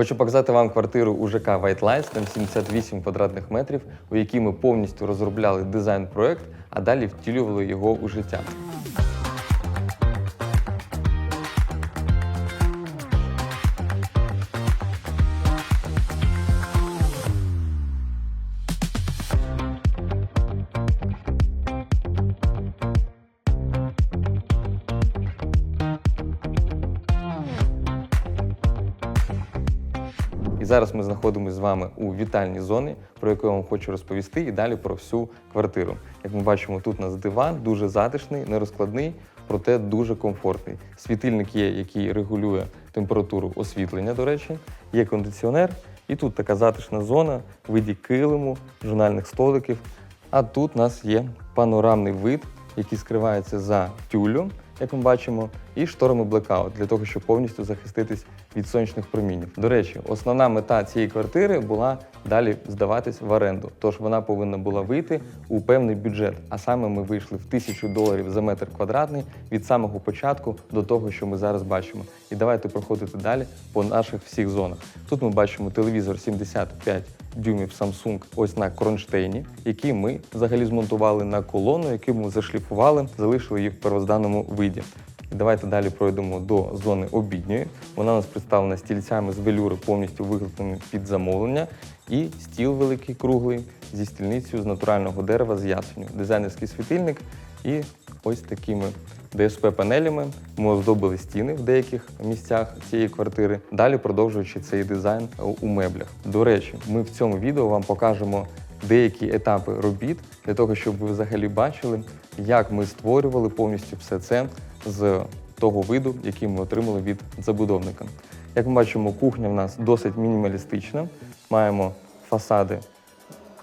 Хочу показати вам квартиру у ЖК White Lights, там 78 квадратних метрів, у якій ми повністю розробляли дизайн-проект, а далі втілювали його у життя. Зараз ми знаходимося з вами у вітальній зоні, про яку я вам хочу розповісти, і далі про всю квартиру. Як ми бачимо, тут у нас диван дуже затишний, нерозкладний, проте дуже комфортний. Світильник є, який регулює температуру освітлення, до речі, є кондиціонер, і тут така затишна зона виді килиму, журнальних столиків. А тут у нас є панорамний вид, який скривається за тюлю, як ми бачимо, і шторами блекаут для того, щоб повністю захиститись від сонячних промінів. До речі, основна мета цієї квартири була далі здаватись в оренду. Тож вона повинна була вийти у певний бюджет. А саме ми вийшли в тисячу доларів за метр квадратний від самого початку до того, що ми зараз бачимо. І давайте проходити далі по наших всіх зонах. Тут ми бачимо телевізор 75 дюймів Samsung ось на кронштейні, який ми взагалі змонтували на колону, яку ми зашліфували, залишили їх в первозданному виді. І давайте далі пройдемо до зони обідньої. Вона у нас представлена стільцями з велюри, повністю виготовленими під замовлення, і стіл великий круглий зі стільницею з натурального дерева з ясеню, дизайнерський світильник і ось такими ДСП-панелями. Ми оздобили стіни в деяких місцях цієї квартири, далі продовжуючи цей дизайн у меблях. До речі, ми в цьому відео вам покажемо деякі етапи робіт для того, щоб ви взагалі бачили, як ми створювали повністю все це з того виду, який ми отримали від забудовника. Як ми бачимо, кухня в нас досить мінімалістична. Маємо фасади,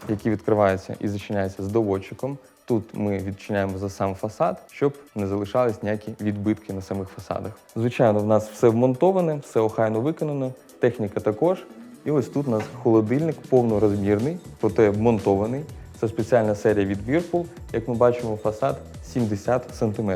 які відкриваються і зачиняються з доводчиком. Тут ми відчиняємо за сам фасад, щоб не залишались ніякі відбитки на самих фасадах. Звичайно, в нас все вмонтоване, все охайно виконано, техніка також. І ось тут у нас холодильник повнорозмірний, проте вмонтований. Це спеціальна серія від Whirlpool. Як ми бачимо, фасад 70 см.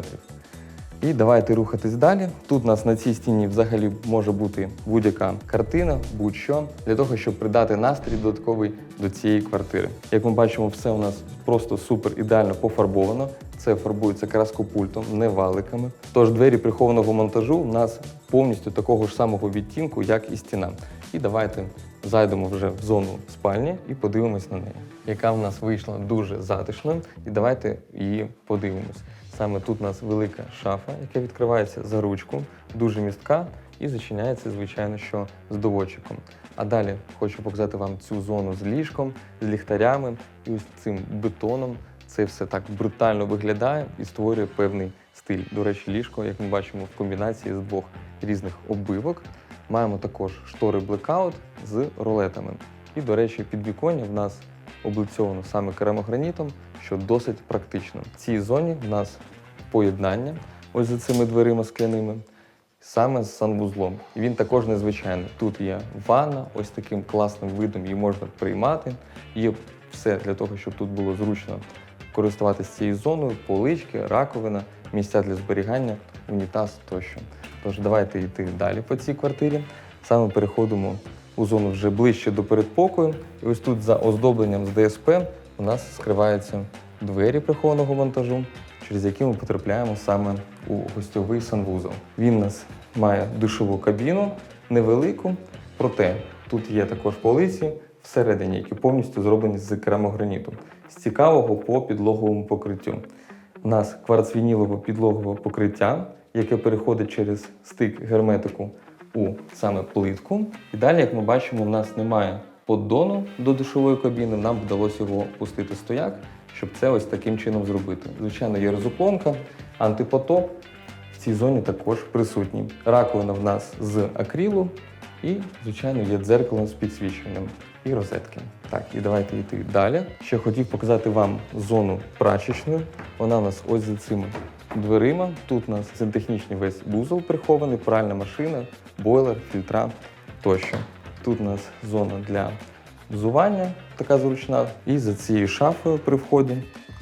І давайте рухатись далі. Тут у нас на цій стіні взагалі може бути будь-яка картина, будь-що, для того, щоб придати настрій додатковий до цієї квартири. Як ми бачимо, все у нас просто супер ідеально пофарбовано. Це фарбується краскопультом, не валиками. Тож двері прихованого монтажу у нас повністю такого ж самого відтінку, як і стіна. І давайте зайдемо вже в зону спальні і подивимось на неї, яка в нас вийшла дуже затишною. І давайте її подивимось. Саме тут у нас велика шафа, яка відкривається за ручку, дуже містка і зачиняється, звичайно, що з доводчиком. А далі хочу показати вам цю зону з ліжком, з ліхтарями і ось цим бетоном. Це все так брутально виглядає і створює певний стиль. До речі, ліжко, як ми бачимо, в комбінації з двох різних оббивок. Маємо також штори блекаут з ролетами. І, до речі, підвіконня в нас облицьовано саме керамогранітом, що досить практично. В цій зоні в нас поєднання ось за цими дверима скляними, саме з санвузлом. І він також незвичайний. Тут є ванна, ось таким класним видом її можна приймати. Є все для того, щоб тут було зручно користуватися цією зоною, полички, раковина, місця для зберігання, унітаз тощо. Тож давайте йти далі по цій квартирі. Саме переходимо у зону вже ближче до передпокою. І ось тут за оздобленням з ДСП у нас скриваються двері прихованого монтажу, через які ми потрапляємо саме у гостьовий санвузол. Він у нас має душову кабіну, невелику, проте тут є також полиці всередині, які повністю зроблені з керамограніту. З цікавого по підлоговому покриттю. У нас кварцвінілове підлогове покриття, яке переходить через стик герметику у саме плитку. І далі, як ми бачимо, у нас немає поддону до душової кабіни. Нам вдалося його пустити стояк, щоб це ось таким чином зробити. Звичайно, є розуклонка, антипотоп. В цій зоні також присутні. Раковина в нас з акрилу і, звичайно, є дзеркало з підсвіченням і розетки. Так, і давайте йти далі. Ще хотів показати вам зону прачечної. Вона у нас ось за цими дверима. Тут у нас сантехнічний весь вузол прихований, пральна машина, бойлер, фільтра тощо. Тут у нас зона для взування, така зручна. І за цією шафою при вході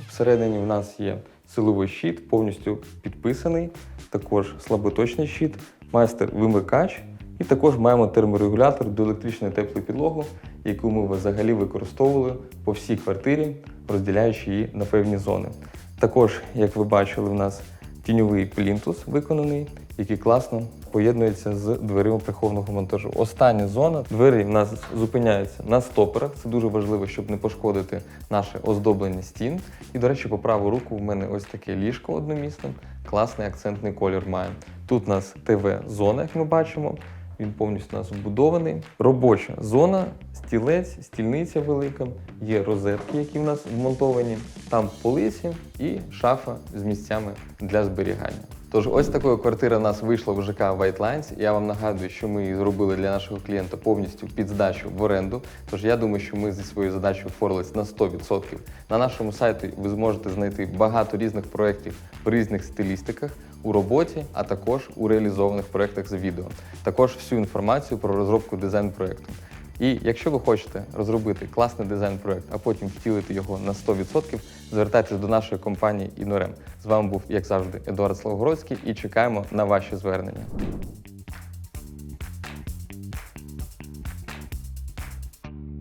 всередині в нас є силовий щит, повністю підписаний, також слаботочний щит, майстер-вимикач І також маємо терморегулятор до електричної теплої підлоги, яку ми взагалі використовували по всій квартирі, розділяючи її на певні зони. Також, як ви бачили, в нас тіньовий плінтус виконаний, який класно поєднується з дверима прихованого монтажу. Остання зона двері в нас зупиняються на стоперах. Це дуже важливо, щоб не пошкодити наше оздоблення стін. І, до речі, по праву руку в мене ось таке ліжко одномісне, класний акцентний колір має. Тут у нас ТВ-зона, як ми бачимо. Він повністю у нас вбудований. Робоча зона, стілець, стільниця велика, є розетки, які в нас вмонтовані, там полиці і шафа з місцями для зберігання. Тож ось такою квартира в нас вийшла в ЖК White Lines. Я вам нагадую, що ми її зробили для нашого клієнта повністю під здачу в оренду. Тож я думаю, що ми зі своєю задачею впоралися на 100%. На нашому сайті ви зможете знайти багато різних проєктів в різних стилістиках у роботі, а також у реалізованих проєктах з відео. Також всю інформацію про розробку дизайн-проєкту. І якщо ви хочете розробити класний дизайн-проект, а потім втілити його на 100%, звертайтесь до нашої компанії Інорем. З вами був, як завжди, Едуард Славгородський і чекаємо на ваші звернення.